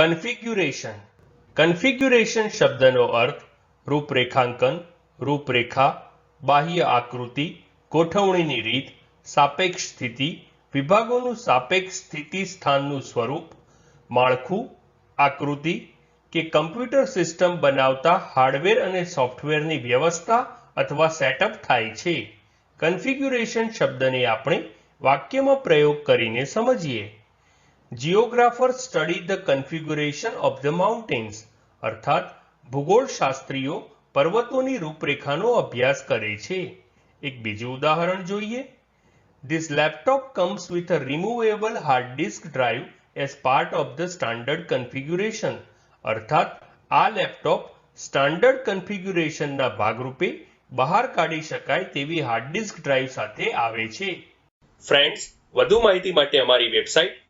Configuration configuration શબ્દનો અર્થ રૂપરેખાંકન, રૂપરેખા, બાહ્ય આકૃતિ, ગોઠવણીની રીત, સાપેક્ષ સ્થિતિ, વિભાગોનું સાપેક્ષ સ્થિતિ સ્થાનનું સ્વરૂપ, માળખું, આકૃતિ કે કમ્પ્યુટર સિસ્ટમ બનાવતા હાર્ડવેર અને સોફ્ટવેરની વ્યવસ્થા અથવા સેટઅપ થાય છે. કન્ફિગ્યુરેશન શબ્દને આપણે વાક્યમાં પ્રયોગ કરીને સમજીએ. Geographer study the configuration of the mountains અર્થાત, ભૂગોળશાસ્ત્રીઓ પર્વતોની રૂપરેખાનો અભ્યાસ કરે છે. એક બીજું ઉદાહરણ જોઈએ. This laptop comes with a removable hard disk drive as part of the standard configuration અર્થાત, આ લેપટોપ સ્ટાન્ડર્ડ કન્ફિગ્યુરેશનના ભાગરૂપે બહાર કાઢી શકાય તેવી હાર્ડ ડિસ્ક ડ્રાઈવ સાથે આવે છે. ફ્રેન્ડ્સ વધુ માહિતી માટે અમારી website